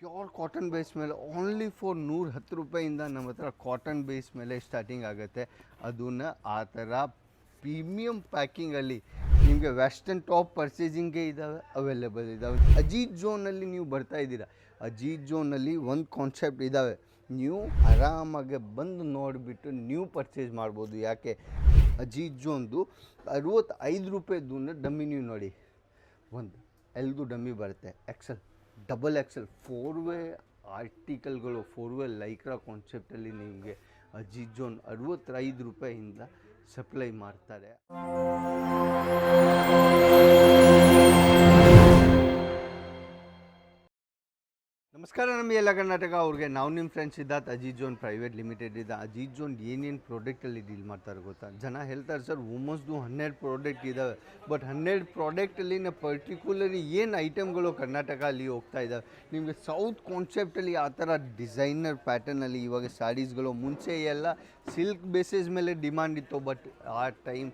Pure cotton base ಮೇಲೆ only for ನೂರ ಹತ್ತು ರೂಪಾಯಿಂದ ನಮ್ಮ ಹತ್ರ ಕಾಟನ್ ಬೇಸ್ ಮೇಲೆ ಸ್ಟಾರ್ಟಿಂಗ್ ಆಗುತ್ತೆ. ಅದನ್ನು ಆ ಥರ ಪ್ರೀಮಿಯಂ ಪ್ಯಾಕಿಂಗಲ್ಲಿ ನಿಮಗೆ ವೆಸ್ಟರ್ನ್ ಟಾಪ್ ಪರ್ಚೇಸಿಂಗ್ಗೆ ಇದ್ದಾವೆ ಅವೈಲೇಬಲ್ ಇದ್ದಾವೆ ಅಜೀತ್ ಝೋನಲ್ಲಿ ನೀವು ಬರ್ತಾ ಇದ್ದೀರಾ? ಅಜೀತ್ ಝೋನಲ್ಲಿ ಒಂದು ಕಾನ್ಸೆಪ್ಟ್ ಇದ್ದಾವೆ ನೀವು ಆರಾಮಾಗಿ ಬಂದು ನೋಡಿಬಿಟ್ಟು ನೀವು ಪರ್ಚೇಸ್ ಮಾಡ್ಬೋದು. ಯಾಕೆ? ಅಜೀತ್ ಝೋನ್ದು ಅರುವತ್ತೈದು ರೂಪಾಯಿದು ಡಮ್ಮಿ ನೀವು ನೋಡಿ. ಒಂದು ಎಲ್ದು ಡಮ್ಮಿ ಬರುತ್ತೆ. Excel. Double excel four way ಆರ್ಟಿಕಲ್ಗಳು, four way lycra ಕಾನ್ಸೆಪ್ಟಲ್ಲಿ ನಿಮಗೆ ಅಜಿಜೋನ್ ಜೋನ್ ಅರವತ್ತೈದು ರೂಪಾಯಿಯಿಂದ ಸಪ್ಲೈ ಮಾಡ್ತಾರೆ. ನಮಸ್ಕಾರ ನಮ್ಮ ಎಲ್ಲ ಕರ್ನಾಟಕ ಅವ್ರಿಗೆ. ನಾವು ನಿಮ್ಮ friends Siddharth Ajith Zone private limited ಇದ್ದ. ಅಜೀತ್ ಜೋನ್ ಏನೇನು ಪ್ರಾಡಕ್ಟಲ್ಲಿ ಡೀಲ್ ಮಾಡ್ತಾರೆ ಗೊತ್ತಾ? ಜನ ಹೇಳ್ತಾರೆ, ಸರ್ ವುಮನ್ಸ್ದು ಹನ್ನೆರಡು ಪ್ರಾಡಕ್ಟ್ ಇದ್ದಾವೆ ಬಟ್ ಹನ್ನೆರಡು ಪ್ರಾಡಕ್ಟಲ್ಲಿ ಪರ್ಟಿಕ್ಯುಲರ್ಲಿ ಏನು ಐಟಮ್ಗಳು ಕರ್ನಾಟಕ ಅಲ್ಲಿ ಹೋಗ್ತಾ ಇದ್ದಾವೆ ನಿಮಗೆ ಸೌತ್ ಕಾನ್ಸೆಪ್ಟಲ್ಲಿ ಆ ಥರ ಡಿಸೈನರ್ ಪ್ಯಾಟರ್ನಲ್ಲಿ ಇವಾಗ ಸ್ಯಾರೀಸ್ಗಳು ಮುಂಚೆ ಎಲ್ಲ ಸಿಲ್ಕ್ ಬೇಸಿಸ್ ಮೇಲೆ ಡಿಮ್ಯಾಂಡ್ ಇತ್ತು. ಬಟ್ ಆ ಟೈಮ್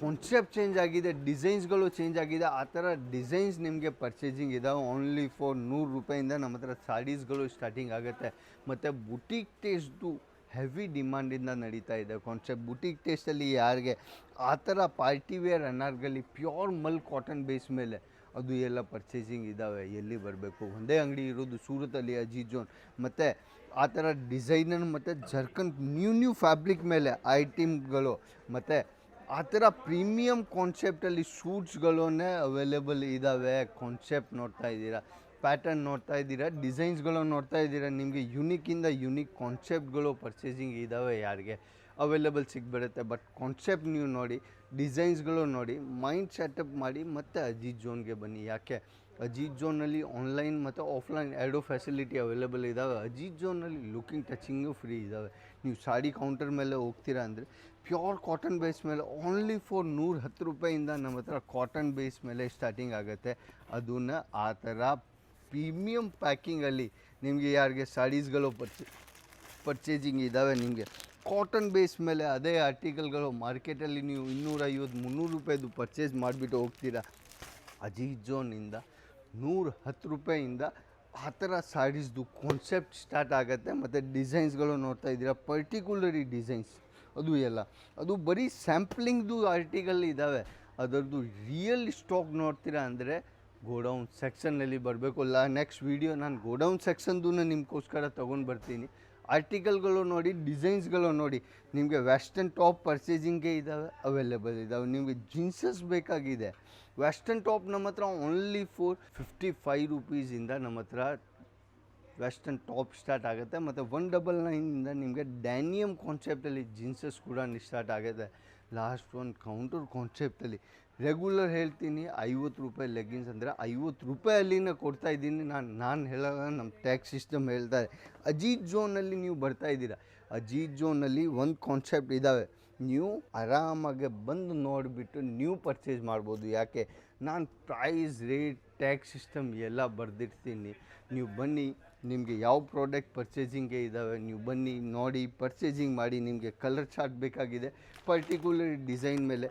ಕಾನ್ಸೆಪ್ಟ್ ಚೇಂಜ್ ಆಗಿದೆ ಡಿಸೈನ್ಸ್ಗಳು ಚೇಂಜ್ ಆಗಿದೆ, ಆ ಥರ ಡಿಸೈನ್ಸ್ ನಿಮಗೆ ಪರ್ಚೇಸಿಂಗ್ ಇದಾವೆ. ಓನ್ಲಿ ಫಾರ್ ನೂರು ರೂಪಾಯಿಂದ ನಮ್ಮ ಹತ್ರ ಸಾರೀಸ್ಗಳು ಸ್ಟಾರ್ಟಿಂಗ್ ಆಗುತ್ತೆ. ಮತ್ತು ಬುಟೀಕ್ ಟೇಸ್ಟು ಹೆವಿ ಡಿಮ್ಯಾಂಡಿಂದ ನಡೀತಾ ಇದೆ ಕಾನ್ಸೆಪ್ಟ್ ಬುಟೀಕ್ ಟೇಸ್ಟಲ್ಲಿ ಯಾರಿಗೆ, ಆ ಥರ ಪಾರ್ಟಿ ವೇರ್ ಅನಾರ್ಗಲಿ ಪ್ಯೂರ್ ಮಲ್ ಕಾಟನ್ ಬೇಸ್ ಮೇಲೆ ಅದು ಎಲ್ಲ ಪರ್ಚೇಸಿಂಗ್ ಇದ್ದಾವೆ ಎಲ್ಲಿ ಬರಬೇಕು? ಒಂದೇ ಅಂಗಡಿ ಇರೋದು ಸೂರತಲ್ಲಿ ಅಜಿ ಜೋನ್ ಮತ್ತು ಆ ಥರ ಡಿಸೈನರ್ ಮತ್ತು ಜರ್ಕನ್ ನ್ಯೂ ನ್ಯೂ ಫ್ಯಾಬ್ರಿಕ್ ಮೇಲೆ ಐಟಮ್ಗಳು ಮತ್ತು ಆ ಥರ ಪ್ರೀಮಿಯಮ್ ಕಾನ್ಸೆಪ್ಟಲ್ಲಿ ಶೂಟ್ಸ್ಗಳನ್ನೇ ಅವೈಲೇಬಲ್ ಇದ್ದಾವೆ, ಕಾನ್ಸೆಪ್ಟ್ ನೋಡ್ತಾ ಇದ್ದೀರಾ, ಪ್ಯಾಟರ್ನ್ ನೋಡ್ತಾ ಇದ್ದೀರಾ ಡಿಸೈನ್ಸ್ಗಳು ನೋಡ್ತಾ ಇದ್ದೀರಾ, ನಿಮಗೆ ಯುನಿಕ್ಕಿಂದ ಯುನಿಕ್ ಕಾನ್ಸೆಪ್ಟ್ಗಳು ಪರ್ಚೇಸಿಂಗ್ ಇದ್ದಾವೆ ಯಾರಿಗೆ? ಅವೈಲೇಬಲ್ ಸಿಗ್ಬಿಡುತ್ತೆ, ಬಟ್ ಕಾನ್ಸೆಪ್ಟ್ ನೀವು ನೋಡಿ, ಡಿಸೈನ್ಸ್ಗಳು ನೋಡಿ, ಮೈಂಡ್ ಸೆಟಪ್ ಮಾಡಿ ಮತ್ತೆ ಅಜಿತ್ ಜೋನ್ಗೆ ಬನ್ನಿ. ಯಾಕೆ? ಅಜೀತ್ ಜೋನಲ್ಲಿ ಆನ್ಲೈನ್ ಮತ್ತು ಆಫ್ಲೈನ್ ಎರಡೂ ಫೆಸಿಲಿಟಿ ಅವೈಲೇಬಲ್ ಇದ್ದಾವೆ ಅಜೀತ್ ಜೋನಲ್ಲಿ ಲುಕಿಂಗ್ ಟಚಿಂಗು ಫ್ರೀ ಇದ್ದಾವೆ ನೀವು ಸಾಡಿ ಕೌಂಟರ್ ಮೇಲೆ ಹೋಗ್ತೀರಾ ಅಂದರೆ ಪ್ಯೂರ್ ಕಾಟನ್ ಬೇಸ್ ಮೇಲೆ ಓನ್ಲಿ ಫಾರ್ ನೂರ ಹತ್ತು ರೂಪಾಯಿಂದ ನಮ್ಮ ಹತ್ರ ಕಾಟನ್ ಬೇಸ್ ಮೇಲೆ ಸ್ಟಾರ್ಟಿಂಗ್ ಆಗುತ್ತೆ. ಅದನ್ನು ಆ ಥರ ಪ್ರೀಮಿಯಮ್ ಪ್ಯಾಕಿಂಗಲ್ಲಿ ನಿಮಗೆ ಯಾರಿಗೆ ಸಾಡೀಸ್ಗಳು ಪರ್ಚೆ ಪರ್ಚೇಸಿಂಗ್ ಇದ್ದಾವೆ ನಿಮಗೆ. ಕಾಟನ್ ಬೇಸ್ ಮೇಲೆ ಅದೇ ಆರ್ಟಿಕಲ್ಗಳು ಮಾರ್ಕೆಟಲ್ಲಿ ನೀವು ಇನ್ನೂರೈವತ್ತು, ಮುನ್ನೂರು ರೂಪಾಯಿದು ಪರ್ಚೇಸ್ ಮಾಡಿಬಿಟ್ಟು ಹೋಗ್ತೀರಾ. ಅಜೀತ್ ಜೋನಿಂದ ನೂರ ಹತ್ತು ರೂಪಾಯಿಂದ ಆ ಥರ ಸಾರೀಸ್ದು ಕಾನ್ಸೆಪ್ಟ್ ಸ್ಟಾರ್ಟ್ ಆಗುತ್ತೆ. ಮತ್ತು ಡಿಸೈನ್ಸ್ಗಳು ನೋಡ್ತಾ ಇದ್ದೀರಾ? ಪರ್ಟಿಕ್ಯುಲರಿ ಡಿಸೈನ್ಸ್ ಅದು ಎಲ್ಲ. ಅದು ಬರೀ ಸ್ಯಾಂಪ್ಲಿಂಗ್ದು ಆರ್ಟಿಕಲ್ ಇದ್ದಾವೆ ಅದರದ್ದು ರಿಯಲ್ ಸ್ಟಾಕ್ ನೋಡ್ತೀರಾ ಅಂದರೆ ಗೋಡೌನ್ ಸೆಕ್ಷನ್ನಲ್ಲಿ ಬರಬೇಕು. ಅಲ್ಲ ನೆಕ್ಸ್ಟ್ ವೀಡಿಯೋ ನಾನು ಗೋಡೌನ್ ಸೆಕ್ಷನ್ದು ನಿಮಗೋಸ್ಕರ ತೊಗೊಂಡು ಬರ್ತೀನಿ. ಆರ್ಟಿಕಲ್ಗಳು ನೋಡಿ ಡಿಸೈನ್ಸ್ಗಳು ನೋಡಿ, ನಿಮಗೆ ವೆಸ್ಟರ್ನ್ ಟಾಪ್ ಪರ್ಚೇಸಿಂಗ್ಗೆ ಇದ್ದಾವೆ ಅವೈಲೇಬಲ್ ಇದ್ದಾವೆ ನಿಮಗೆ ಜೀನ್ಸಸ್ ಬೇಕಾಗಿದೆ. ವೆಸ್ಟರ್ನ್ ಟಾಪ್ ನಮ್ಮ ಹತ್ರ ಓನ್ಲಿ ಫೋರ್ ಫಿಫ್ಟಿ ಫೈವ್ ರುಪೀಸಿಂದ ನಮ್ಮ ಹತ್ರ ವೆಸ್ಟರ್ನ್ ಟಾಪ್ ಸ್ಟಾರ್ಟ್ ಆಗುತ್ತೆ. ಮತ್ತು ಒನ್ ಡಬಲ್ ನೈನಿಂದ ನಿಮಗೆ ಡ್ಯಾನಿಯಮ್ ಕಾನ್ಸೆಪ್ಟಲ್ಲಿ ಜೀನ್ಸಸ್ ಕೂಡ ಸ್ಟಾರ್ಟ್ ಆಗುತ್ತೆ. ಲಾಸ್ಟ್ ಒಂದು ಕೌಂಟರ್ ಕಾನ್ಸೆಪ್ಟಲ್ಲಿ ರೆಗ್ಯುಲರ್ ಹೇಳ್ತೀನಿ, ಐವತ್ತು ರೂಪಾಯಿ ಲೆಗ್ಗಿನ್ಸ್ ಅಂದರೆ ಐವತ್ತು ರೂಪಾಯಲ್ಲಿನ ಕೊಡ್ತಾ ಇದ್ದೀನಿ. ನಾನು ನಾನು ಹೇಳೋಲ್ಲ ನಮ್ಮ ಟ್ಯಾಕ್ಸ್ ಸಿಸ್ಟಮ್ ಹೇಳ್ತಾರೆ ಅಜೀತ್ ಝೋನಲ್ಲಿ ನೀವು ಬರ್ತಾ ಇದ್ದೀರಾ. ಅಜೀತ್ ಝೋನಲ್ಲಿ ಒಂದು ಕಾನ್ಸೆಪ್ಟ್ ಇದ್ದಾವೆ ನೀವು ಆರಾಮಾಗಿ ಬಂದು ನೋಡಿಬಿಟ್ಟು ನೀವು ಪರ್ಚೇಸ್ ಮಾಡ್ಬೋದು. ಯಾಕೆ? ನಾನು ಪ್ರೈಸ್ ರೇಟ್ ಟ್ಯಾಕ್ಸ್ ಸಿಸ್ಟಮ್ ಎಲ್ಲ ಬರೆದಿರ್ತೀನಿ. ನೀವು ಬನ್ನಿ, ನಿಮಗೆ ಯಾವ ಪ್ರಾಡಕ್ಟ್ ಪರ್ಚೇಸಿಂಗೆ ಇದ್ದಾವೆ ನೀವು ಬನ್ನಿ, ನೋಡಿ ಪರ್ಚೇಸಿಂಗ್ ಮಾಡಿ, ನಿಮಗೆ ಕಲರ್ ಚಾರ್ಟ್ ಬೇಕಾಗಿದೆ. ಪರ್ಟಿಕ್ಯುಲರ್ ಡಿಸೈನ್ ಮೇಲೆ.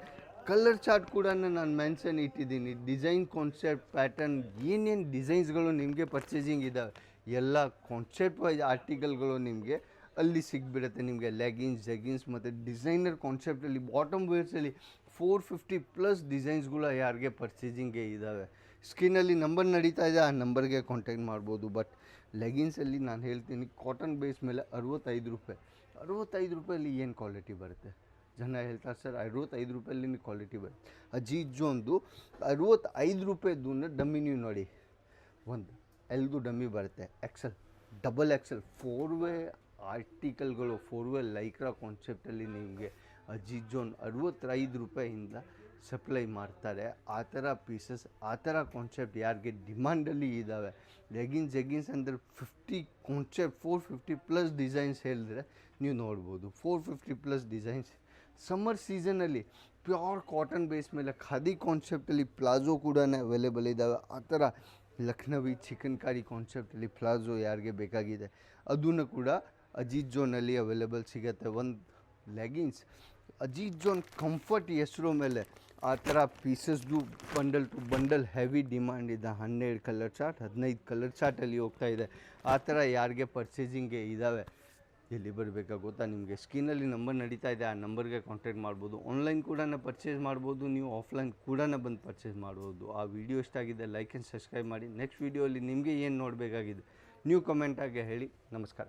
ಕಲರ್ ಚಾರ್ಟ್ ಕೂಡ ನಾನು ಮೆನ್ಷನ್ ಇಟ್ಟಿದ್ದೀನಿ. ಡಿಸೈನ್ ಕಾನ್ಸೆಪ್ಟ್ ಪ್ಯಾಟರ್ನ್ ಏನೇನು ಡಿಸೈನ್ಸ್ಗಳು ನಿಮಗೆ ಪರ್ಚೇಸಿಂಗ್ ಇದ್ದಾವೆ ಎಲ್ಲ ಕಾನ್ಸೆಪ್ಟ್ ವೈಸ್ ಆರ್ಟಿಕಲ್ಗಳು ನಿಮಗೆ ಅಲ್ಲಿ ಸಿಗ್ಬಿಡುತ್ತೆ ನಿಮಗೆ ಲೆಗಿನ್ಸ್ ಜೆಗಿನ್ಸ್ ಮತ್ತು ಡಿಸೈನರ್ ಕಾನ್ಸೆಪ್ಟಲ್ಲಿ ಬಾಟಮ್ ವೇರ್ಸಲ್ಲಿ ಫೋರ್ ಫಿಫ್ಟಿ ಪ್ಲಸ್ ಡಿಸೈನ್ಸ್ಗಳು ಯಾರಿಗೆ ಪರ್ಚೇಸಿಂಗ್ಗೆ ಇದ್ದಾವೆ ಸ್ಕಿನ್ನಲ್ಲಿ ನಂಬರ್ ನಡೀತಾ ಇದೆ, ಆ ನಂಬರ್ಗೆ ಕಾಂಟ್ಯಾಕ್ಟ್ ಮಾಡ್ಬೋದು. ಬಟ್ ಲೆಗಿನ್ಸಲ್ಲಿ ನಾನು ಹೇಳ್ತೀನಿ ಕಾಟನ್ ಬೇಸ್ ಮೇಲೆ ಅರವತ್ತೈದು ರೂಪಾಯಿ. ಅರವತ್ತೈದು ರೂಪಾಯಲ್ಲಿ ಏನು ಕ್ವಾಲಿಟಿ ಬರುತ್ತೆ? ಜನ ಹೇಳ್ತಾರೆ, ಸರ್, ಅರವತ್ತೈದು ರೂಪಾಯಲ್ಲಿ ಕ್ವಾಲಿಟಿ ಬರುತ್ತೆ. ಅಜೀತ್ ಜೋನ್ದು ಅರವತ್ತೈದು ರೂಪಾಯಿದು ಡಮ್ಮಿ ನೀವು ನೋಡಿ. ಒಂದು, ಎಲ್ದು ಡಮ್ಮಿ ಬರುತ್ತೆ. Excel double excel four way ಆರ್ಟಿಕಲ್ಗಳು four lycra ಕಾನ್ಸೆಪ್ಟಲ್ಲಿ ನಿಮಗೆ ಅಜಿಜೋನ್ ಜೋನ್ ಅರವತ್ತೈದು ರೂಪಾಯಿಂದ ಸಪ್ಲೈ ಮಾಡ್ತಾರೆ. ಆ ಥರ ಪೀಸಸ್ ಆ ಥರ ಕಾನ್ಸೆಪ್ಟ್ ಯಾರಿಗೆ ಡಿಮ್ಯಾಂಡಲ್ಲಿ ಇದ್ದಾವೆ ಲೆಗಿನ್ಸ್ ಎಗಿನ್ಸ್ ಅಂದರೆ fifty concept four fifty plus designs ಹೇಳಿದ್ರೆ ನೀವು ನೋಡ್ಬೋದು. Four fifty plus designs summer ಸೀಸನಲ್ಲಿ ಪ್ಯೂರ್ ಕಾಟನ್ ಬೇಸ್ ಮೇಲೆ ಖಾದಿ ಕಾನ್ಸೆಪ್ಟಲ್ಲಿ ಪ್ಲಾಜೋ ಕೂಡ ಅವೈಲೇಬಲ್ ಇದ್ದಾವೆ ಆ ಥರ ಲಕ್ನವಿ ಚಿಕನ್ಕಾರಿ ಕಾನ್ಸೆಪ್ಟಲ್ಲಿ ಪ್ಲಾಜೋ ಯಾರಿಗೆ ಬೇಕಾಗಿದೆ. ಅದನ್ನು ಕೂಡ ಅಜೀತ್ ಜೋನಲ್ಲಿ ಅವೈಲೇಬಲ್ ಸಿಗುತ್ತೆ. ಒಂದು ಲೆಗಿನ್ಸ್ ಅಜೀಜ್ ಜೋನ್ ಕಂಫರ್ಟ್ ಹೆಸರು ಮೇಲೆ ಆ ಥರ ಪೀಸಸ್ದು bundle to bundle heavy demand ಇದೆ. ಹನ್ನೆರಡು ಕಲರ್ ಚಾರ್ಟ್ ಹದಿನೈದು ಕಲರ್ ಚಾರ್ಟಲ್ಲಿ ಹೋಗ್ತಾ ಇದೆ. ಆ ಥರ ಯಾರಿಗೆ ಪರ್ಚೇಸಿಂಗ್ಗೆ ಇದ್ದಾವೆ ಎಲ್ಲಿ ಬರಬೇಕಾ ಗೊತ್ತಾ? ನಿಮಗೆ ಸ್ಕ್ರೀನಲ್ಲಿ ನಂಬರ್ ನಡೀತಾ ಇದೆ. ಆ ನಂಬರ್ಗೆ ಕಾಂಟ್ಯಾಕ್ಟ್ ಮಾಡ್ಬೋದು. ಆನ್ಲೈನ್ ಕೂಡ ಪರ್ಚೇಸ್ ಮಾಡ್ಬೋದು. ನೀವು ಆಫ್ಲೈನ್ ಕೂಡ ಬಂದು ಪರ್ಚೇಸ್ ಮಾಡ್ಬೋದು. ಆ ವಿಡಿಯೋ ಇಷ್ಟ ಆಗಿದೆ ಲೈಕ್ ಆ್ಯಂಡ್ ಸಬ್ಸ್ಕ್ರೈಬ್ ಮಾಡಿ. ನೆಕ್ಸ್ಟ್ ವೀಡಿಯೋಲಿ ನಿಮಗೆ ಏನು ನೋಡಬೇಕಾಗಿದೆ? ನೀವು ಕಮೆಂಟಾಗಿ ಹೇಳಿ. ನಮಸ್ಕಾರ.